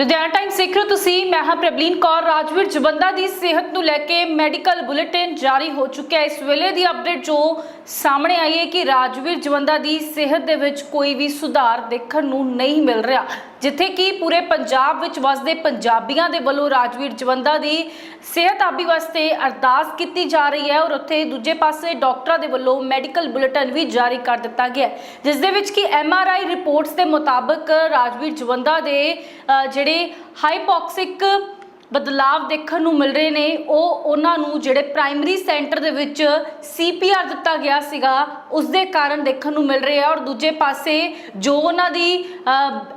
Ludhiana time ਸਿੱਖ ਰਹੇ ਹੋ ਤੁਸੀਂ, ਮੈਂ ਹਾਂ ਪ੍ਰਬਲੀਨ ਕੌਰ। ਰਾਜਵੀਰ ਜਵੰਦਾ ਦੀ ਸਿਹਤ ਨੂੰ ਲੈ ਕੇ ਮੈਡੀਕਲ ਬੁਲੇਟਿਨ ਜਾਰੀ ਹੋ ਚੁੱਕਿਆ ਹੈ। ਇਸ ਵੇਲੇ ਦੀ ਅਪਡੇਟ ਜੋ ਸਾਹਮਣੇ ਆਈ ਹੈ ਕਿ ਰਾਜਵੀਰ ਜਵੰਦਾ ਦੀ ਸਿਹਤ ਦੇ ਵਿੱਚ ਕੋਈ ਵੀ ਸੁਧਾਰ ਦੇਖਣ ਨੂੰ ਨਹੀਂ ਮਿਲ ਰਿਹਾ। ਜਿੱਥੇ ਕਿ ਪੂਰੇ ਪੰਜਾਬ ਵਿੱਚ ਵਸਦੇ ਪੰਜਾਬੀਆਂ ਦੇ ਵੱਲੋਂ ਰਾਜਵੀਰ ਜਵੰਦਾ ਦੀ ਸਿਹਤ ਆਬੀ ਵਾਸਤੇ ਅਰਦਾਸ ਕੀਤੀ ਜਾ ਰਹੀ ਹੈ ਔਰ ਉੱਥੇ ਦੂਜੇ ਪਾਸੇ ਡਾਕਟਰਾਂ ਦੇ ਵੱਲੋਂ ਮੈਡੀਕਲ ਬੁਲੇਟਿਨ ਵੀ ਜਾਰੀ ਕਰ ਦਿੱਤਾ ਗਿਆ ਜਿਸ ਦੇ ਵਿੱਚ ਕਿ ਐੱਮ ਆਰ ਆਈ ਰਿਪੋਰਟਸ ਦੇ ਮੁਤਾਬਕ ਰਾਜਵੀਰ ਜਵੰਦਾ ਦੇ ਜਿਹੜੇ ਜਿਹੜੇ ਹਾਈਪੋਕਸਿਕ ਬਦਲਾਵ ਦੇਖਣ ਨੂੰ ਮਿਲ ਰਹੇ ਨੇ। ਉਹ ਉਹਨਾਂ ਨੂੰ ਜਿਹੜੇ ਪ੍ਰਾਇਮਰੀ ਸੈਂਟਰ ਦੇ ਵਿੱਚ ਸੀਪੀਆਰ ਦਿੱਤਾ ਗਿਆ ਸੀਗਾ, ਉਸ ਦੇ ਕਾਰਨ ਦੇਖਣ ਨੂੰ ਮਿਲ ਰਿਹਾ ਔਰ ਦੂਜੇ ਪਾਸੇ ਜੋ ਉਹਨਾਂ ਦੀ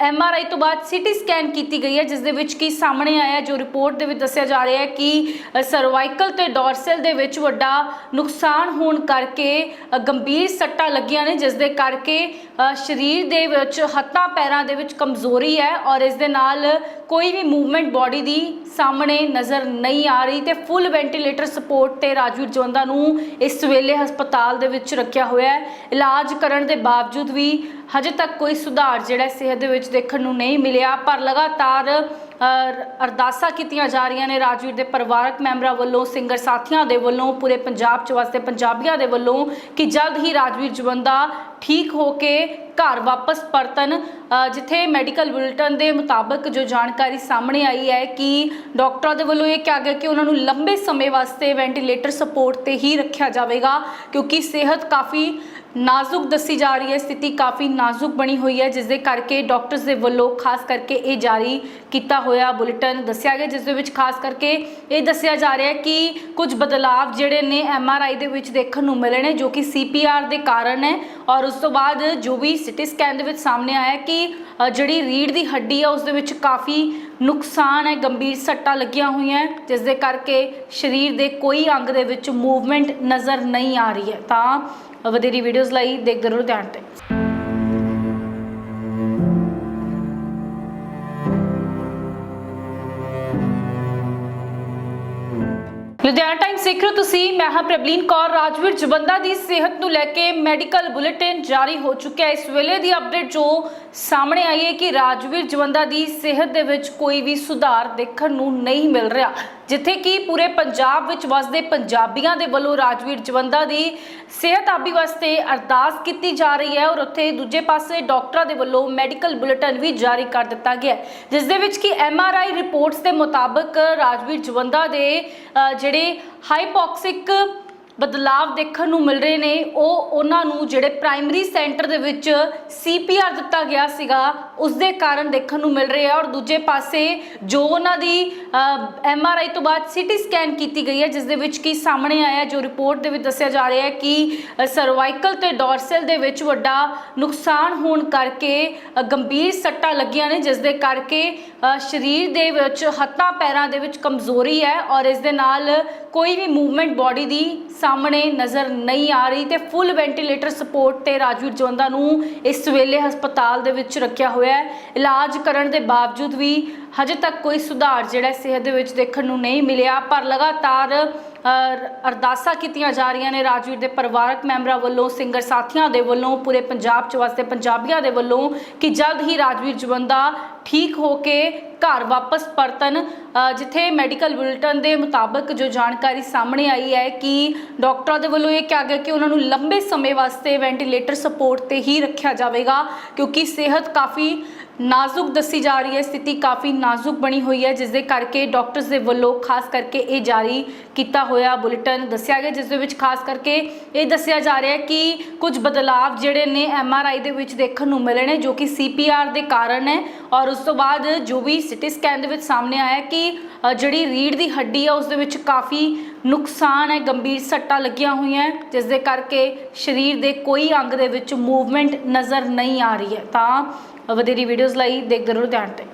ਐਮਆਰਆਈ ਤੋਂ ਬਾਅਦ ਸੀਟੀ ਸਕੈਨ ਕੀਤੀ ਗਈ ਹੈ, ਜਿਸ ਦੇ ਵਿੱਚ ਕੀ ਸਾਹਮਣੇ ਆਇਆ, ਜੋ ਰਿਪੋਰਟ ਦੇ ਵਿੱਚ ਦੱਸਿਆ ਜਾ ਰਿਹਾ ਹੈ ਕਿ ਸਰਵਾਈਕਲ ਤੇ ਡੋਰਸਲ ਦੇ ਵਿੱਚ ਵੱਡਾ ਨੁਕਸਾਨ ਹੋਣ ਕਰਕੇ ਗੰਭੀਰ ਸੱਟਾਂ ਲੱਗੀਆਂ ਨੇ, ਜਿਸ ਦੇ ਕਰਕੇ ਸਰੀਰ ਦੇ ਵਿੱਚ ਹੱਥਾਂ, ਪੈਰਾਂ ਦੇ ਵਿੱਚ ਕਮਜ਼ੋਰੀ ਹੈ। ਔਰ ਇਸ ਦੇ ਨਾਲ ਕੋਈ ਵੀ ਮੂਵਮੈਂਟ ਬਾਡੀ ਦੀ ਸਾਹਮਣੇ ਨਜ਼ਰ ਨਹੀਂ ਆ ਰਹੀ ਤੇ ਫੁੱਲ ਵੈਂਟੀਲੇਟਰ ਸਪੋਰਟ ਤੇ ਰਾਜਵੀਰ ਜਵੰਦਾ ਨੂੰ ਇਸ ਵੇਲੇ ਹਸਪਤਾਲ ਦੇ ਵਿੱਚ ਰੱਖਿਆ ਹੋਇਆ ਹੈ। ਇਲਾਜ ਕਰਨ ਦੇ ਬਾਵਜੂਦ ਵੀ ਹਜੇ ਤੱਕ ਕੋਈ ਸੁਧਾਰ ਜਿਹੜਾ ਸਿਹਤ ਦੇ ਵਿੱਚ ਦੇਖਣ ਨੂੰ ਨਹੀਂ ਮਿਲਿਆ, ਪਰ ਲਗਾਤਾਰ ਅਰਦਾਸਾਂ ਕੀਤੀਆਂ ਜਾ ਰਹੀਆਂ ਨੇ ਰਾਜਵੀਰ ਦੇ ਪਰਿਵਾਰਕ ਮੈਂਬਰਾਂ ਵੱਲੋਂ ਸਿੰਗਰ ਸਾਥੀਆਂ ਦੇ ਵੱਲੋਂ, ਪੂਰੇ ਪੰਜਾਬ ਚ ਵਸਦੇ ਪੰਜਾਬੀਆਂ ਦੇ ਵੱਲੋਂ ਕਿ ਜਲਦ ਹੀ ਰਾਜਵੀਰ ਜਵੰਦਾ ਠੀਕ ਹੋ ਕੇ ਘਰ ਵਾਪਸ ਪਰਤਨ ਜਿੱਥੇ ਮੈਡੀਕਲ ਬੁਲੇਟਿਨ ਦੇ ਮੁਤਾਬਕ ਜੋ ਜਾਣਕਾਰੀ ਸਾਹਮਣੇ ਆਈ ਹੈ ਕਿ ਡਾਕਟਰਾਂ ਦੇ ਵੱਲੋਂ ਇਹ ਕਿਹਾ ਗਿਆ ਕਿ ਉਹਨਾਂ ਨੂੰ ਲੰਬੇ ਸਮੇਂ ਵਾਸਤੇ ਵੈਂਟੀਲੇਟਰ ਸਪੋਰਟ ਤੇ ਹੀ ਰੱਖਿਆ ਜਾਵੇਗਾ, ਕਿਉਂਕਿ ਸਿਹਤ ਕਾਫੀ ਨਾਜ਼ੁਕ ਦੱਸੀ ਜਾ ਰਹੀ ਹੈ, ਸਥਿਤੀ ਕਾਫੀ ਨਾਜ਼ੁਕ ਬਣੀ ਹੋਈ ਹੈ ਜਿਸ ਦੇ ਕਰਕੇ ਡਾਕਟਰਸ ਦੇ ਵੱਲੋਂ ਖਾਸ ਕਰਕੇ ਇਹ ਜਾਰੀ ਕੀਤਾ ਹੋਇਆ ਬੁਲੇਟਿਨ ਦੱਸਿਆ ਗਿਆ, ਜਿਸ ਦੇ ਵਿੱਚ ਖਾਸ ਕਰਕੇ ਇਹ ਦੱਸਿਆ ਜਾ ਰਿਹਾ ਹੈ ਕਿ ਕੁਝ ਬਦਲਾਵ ਜਿਹੜੇ ਨੇ ਐਮਆਰਆਈ ਦੇ ਵਿੱਚ ਦੇਖਣ ਨੂੰ ਮਿਲੇ ਨੇ, ਜੋ ਕਿ ਸੀਪੀਆਰ ਦੇ ਕਾਰਨ ਹੈ ਔਰ ਉਸ ਤੋਂ ਬਾਅਦ ਜੋ ਵੀ ਸਿਟੀ ਸਕੈਨ ਦੇ ਵਿੱਚ ਸਾਹਮਣੇ ਆਇਆ ਕਿ ਜਿਹੜੀ ਰੀੜ ਦੀ ਹੱਡੀ ਆ ਉਸ ਦੇ ਵਿੱਚ ਕਾਫੀ ਨੁਕਸਾਨ ਹੈ ਗੰਭੀਰ ਸੱਟਾਂ ਲੱਗੀਆਂ ਹੋਈਆਂ ਹੈ, ਜਿਸ ਦੇ ਕਰਕੇ ਸਰੀਰ ਦੇ ਕੋਈ ਅੰਗ ਦੇ ਵਿੱਚ ਮੂਵਮੈਂਟ ਨਜ਼ਰ ਨਹੀਂ ਆ ਰਹੀ ਹੈ। ਤਾਂ ਵਧੇਰੀ ਵੀਡੀਓਜ਼ ਲਈ ਦੇਖਦੇ ਰਹੋ ਧਿਆਨ ਤੇ। ਲੁਧਿਆਣਾ ਟਾਈਮ ਸਿੱਖ ਰਹੇ ਹੋ ਤੁਸੀਂ? ਮੈਂ ਹਾਂ ਪ੍ਰਬਲੀਨ ਕੌਰ। ਰਾਜਵੀਰ ਜਵੰਦਾ ਦੀ ਸਿਹਤ ਨੂੰ ਲੈ ਕੇ ਮੈਡੀਕਲ ਬੁਲੇਟਿਨ ਜਾਰੀ ਹੋ ਚੁੱਕਿਆ ਹੈ। ਇਸ ਵੇਲੇ ਦੀ ਅਪਡੇਟ ਜੋ ਸਾਹਮਣੇ ਆਈ ਹੈ ਕਿ ਰਾਜਵੀਰ ਜਵੰਦਾ ਦੀ ਸਿਹਤ ਦੇ ਵਿੱਚ ਕੋਈ ਵੀ ਸੁਧਾਰ ਦੇਖਣ ਨੂੰ ਨਹੀਂ ਮਿਲ ਰਿਹਾ। ਜਿੱਥੇ ਕਿ ਪੂਰੇ ਪੰਜਾਬ ਵਿੱਚ ਵਸਦੇ ਪੰਜਾਬੀਆਂ ਦੇ ਵੱਲੋਂ ਰਾਜਵੀਰ ਜਵੰਦਾ ਦੀ ਸਿਹਤ ਆਬੀ ਵਾਸਤੇ ਅਰਦਾਸ ਕੀਤੀ ਜਾ ਰਹੀ ਹੈ ਔਰ ਉੱਥੇ ਦੂਜੇ ਪਾਸੇ ਡਾਕਟਰਾਂ ਦੇ ਵੱਲੋਂ ਮੈਡੀਕਲ ਬੁਲੇਟਿਨ ਵੀ ਜਾਰੀ ਕਰ ਦਿੱਤਾ ਗਿਆ ਜਿਸ ਦੇ ਵਿੱਚ ਕਿ ਐੱਮ ਆਰ ਆਈ ਰਿਪੋਰਟਸ ਦੇ ਮੁਤਾਬਕ ਰਾਜਵੀਰ ਜਵੰਦਾ ਦੇ ਜਿਹੜੇ ਜਿਹੜੇ ਹਾਈਪੋਕਸਿਕ ਬਦਲਾਵ ਦੇਖਣ ਨੂੰ ਮਿਲ ਰਹੇ ਨੇ, ਉਹ ਉਹਨਾਂ ਨੂੰ ਜਿਹੜੇ ਪ੍ਰਾਇਮਰੀ ਸੈਂਟਰ ਦੇ ਵਿੱਚ ਸੀਪੀਆਰ ਦਿੱਤਾ ਗਿਆ ਸੀਗਾ ਉਸ ਦੇ ਕਾਰਨ ਦੇਖਣ ਨੂੰ ਮਿਲ ਰਿਹਾ ਔਰ ਦੂਜੇ ਪਾਸੇ ਜੋ ਉਹਨਾਂ ਦੀ ਐੱਮ ਆਰ ਆਈ ਤੋਂ ਬਾਅਦ ਸੀਟੀ ਸਕੈਨ ਕੀਤੀ ਗਈ ਹੈ, ਜਿਸ ਦੇ ਵਿੱਚ ਕੀ ਸਾਹਮਣੇ ਆਇਆ ਜੋ ਰਿਪੋਰਟ ਦੇ ਵਿੱਚ ਦੱਸਿਆ ਜਾ ਰਿਹਾ ਹੈ ਕਿ ਸਰਵਾਈਕਲ ਤੇ ਡੋਰਸਲ ਦੇ ਵਿੱਚ ਵੱਡਾ ਨੁਕਸਾਨ ਹੋਣ ਕਰਕੇ ਗੰਭੀਰ ਸੱਟਾਂ ਲੱਗੀਆਂ ਨੇ, ਜਿਸ ਦੇ ਕਰਕੇ ਸਰੀਰ ਦੇ ਵਿੱਚ ਹੱਥਾਂ ਪੈਰਾਂ ਦੇ ਵਿੱਚ ਕਮਜ਼ੋਰੀ ਹੈ ਔਰ ਇਸ ਦੇ ਨਾਲ ਕੋਈ ਵੀ ਮੂਵਮੈਂਟ ਬਾਡੀ ਦੀ ਸਾਹਮਣੇ ਨਜ਼ਰ ਨਹੀਂ ਆ ਰਹੀ ਤੇ ਫੁੱਲ ਵੈਂਟੀਲੇਟਰ ਸਪੋਰਟ ਤੇ ਰਾਜਵੀਰ ਜਵੰਦਾ ਨੂੰ ਇਸ ਵੇਲੇ ਹਸਪਤਾਲ ਦੇ ਵਿੱਚ ਰੱਖਿਆ ਹੋਇਆ ਹੈ। ਇਲਾਜ ਕਰਨ ਦੇ ਬਾਵਜੂਦ ਵੀ ਹਜੇ ਤੱਕ ਕੋਈ ਸੁਧਾਰ ਜਿਹੜਾ ਸਿਹਤ ਦੇ ਵਿੱਚ ਦੇਖਣ ਨੂੰ ਨਹੀਂ ਮਿਲਿਆ। ਪਰ ਲਗਾਤਾਰ ਅ, ਅਰਦਾਸਾਂ ਕੀਤੀਆਂ ਜਾ ਰਹੀਆਂ ਨੇ ਰਾਜਵੀਰ ਦੇ ਪਰਿਵਾਰਕ ਮੈਂਬਰਾਂ ਵੱਲੋਂ ਸਿੰਗਰ ਸਾਥੀਆਂ ਦੇ ਵੱਲੋਂ ਪੂਰੇ ਪੰਜਾਬ ਚ ਵਸਦੇ ਪੰਜਾਬੀਆਂ ਦੇ ਵੱਲੋਂ ਕਿ ਜਲਦ ਹੀ ਰਾਜਵੀਰ ਜਵੰਦਾ ਠੀਕ ਹੋ ਕੇ ਘਰ ਵਾਪਸ ਪਰਤਨ ਜਿੱਥੇ ਮੈਡੀਕਲ ਬੁਲੇਟਿਨ ਦੇ ਮੁਤਾਬਕ ਜੋ ਜਾਣਕਾਰੀ ਸਾਹਮਣੇ ਆਈ ਹੈ ਕਿ ਡਾਕਟਰਾਂ ਦੇ ਵੱਲੋਂ ਇਹ ਕਿਹਾ ਗਿਆ ਕਿ ਉਹਨਾਂ ਨੂੰ ਲੰਬੇ ਸਮੇਂ ਵਾਸਤੇ ਵੈਂਟੀਲੇਟਰ ਸਪੋਰਟ ਤੇ ਹੀ ਰੱਖਿਆ ਜਾਵੇਗਾ, ਕਿਉਂਕਿ ਸਿਹਤ ਕਾਫੀ ਨਾਜ਼ੁਕ ਦੱਸੀ ਜਾ ਰਹੀ ਹੈ, ਸਥਿਤੀ ਕਾਫੀ ਨਾਜ਼ੁਕ ਬਣੀ ਹੋਈ ਹੈ ਜਿਸ ਦੇ ਕਰਕੇ ਡਾਕਟਰਸ ਦੇ ਵੱਲੋਂ ਖਾਸ ਕਰਕੇ ਇਹ ਜਾਰੀ ਕੀਤਾ ਹੋਇਆ ਬੁਲੇਟਿਨ ਦੱਸਿਆ ਗਿਆ, ਜਿਸ ਦੇ ਵਿੱਚ ਖਾਸ ਕਰਕੇ ਇਹ ਦੱਸਿਆ ਜਾ ਰਿਹਾ ਹੈ ਕਿ ਕੁਝ ਬਦਲਾਵ ਜਿਹੜੇ ਨੇ ਐਮਆਰਆਈ ਦੇ ਵਿੱਚ ਦੇਖਣ ਨੂੰ ਮਿਲੇ ਨੇ, ਜੋ ਕਿ ਸੀਪੀਆਰ ਦੇ ਕਾਰਨ ਹੈ ਔਰ ਉਸ ਤੋਂ ਬਾਅਦ ਜੋ ਵੀ ਸਿਟੀ ਸਕੈਨ ਦੇ ਵਿੱਚ ਸਾਹਮਣੇ ਆਇਆ ਕਿ ਜਿਹੜੀ ਰੀੜ ਦੀ ਹੱਡੀ ਆ, ਉਸ ਦੇ ਵਿੱਚ ਕਾਫੀ ਨੁਕਸਾਨ ਹੈ, ਗੰਭੀਰ ਸੱਟਾਂ ਲੱਗੀਆਂ ਹੋਈਆਂ ਜਿਸ ਦੇ ਕਰਕੇ ਸਰੀਰ ਦੇ ਕੋਈ ਅੰਗ ਦੇ ਵਿੱਚ ਮੂਵਮੈਂਟ ਨਜ਼ਰ ਨਹੀਂ ਆ ਰਹੀ ਹੈ। ਤਾਂ ਵਧੇਰੀ ਵੀਡੀਓਜ਼ ਲਈ ਦੇਖਦੇ ਰਹੋ ਧਿਆਨ ਤੇ।